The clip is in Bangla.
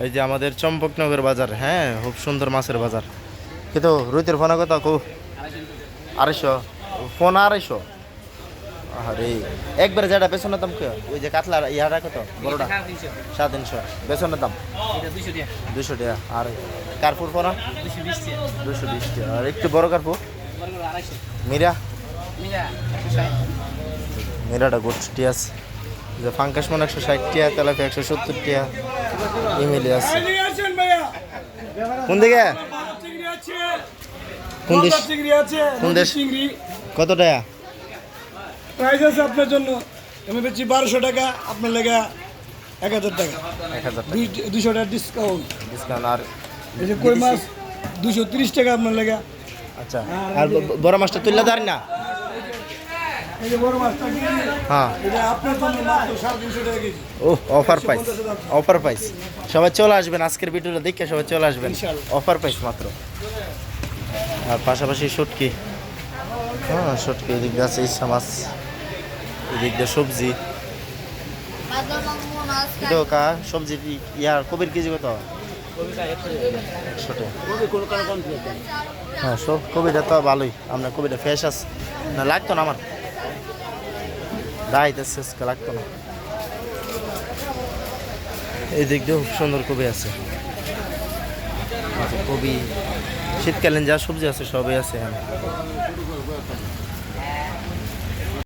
এই যে আমাদের চম্পকনগর বাজার হ্যাঁ খুব সুন্দর মাছের বাজার। কিন্তু রুইতের ফোনা কত কো আড়াইশো? ফোন আড়াইশো? আরে একবারে যেটা বেসনের দাম কে ওই যে কাতলা ইয়াটা কত? বড়টা? সাড়ে তিনশো। বেসনের দাম? দুশো টাকা। আর কার্পুর ফোনা? দুশো বিশ টাকা। আর একটু বড় কার্পু মিরা? মিরাটা গোষ্ঠী আছে। যে ফাঙ্কাস মনে একশো ষাট টাকা তেলাপি একশো সত্তর টাকা। ইমেলি আছে। কোন দিকে? কোন দেশ কোন দেশ কত টাকা? প্রাইস আছে আপনার জন্য। আমি বেচি বারোশো টাকা আপনার লেগা এক হাজার টাকা। এক হাজার দুশো টাকা ডিসকাউন্ট ডিসকাউন্ট আর এই যে কই মাছ? দুশো তিরিশ টাকা আপনার লেগা। আচ্ছা। আর বড় মাছটা তুললে দাঁড়ি না এই যে বড় মাছটা কেজি হ্যাঁ। ও অফার প্রাইস অফার প্রাইস সবাই চলে আসবেন আজকের ভিডিওটা দেখে সবাই চলে আসবেন। অফার প্রাইস মাত্র। আর পাশাপাশি শুটকি। হ্যাঁ শুটকি এদিক দিয়ে আছে ইচ্ছা মাছ। এদিক দিয়ে সবজি। কা সবজি ইয়ার কবির কেজি কত? হ্যাঁ সব কবিটা তো ভালোই। আপনার কবিটা ফ্রেশ আছে। না লাগতো না আমার? দাইতে আজকে লাগতো না। এই দিক দিয়ে খুব সুন্দর কবি আছে। কবি, শীতকালীন যা সবজি আছে, সবই আছে এখানে।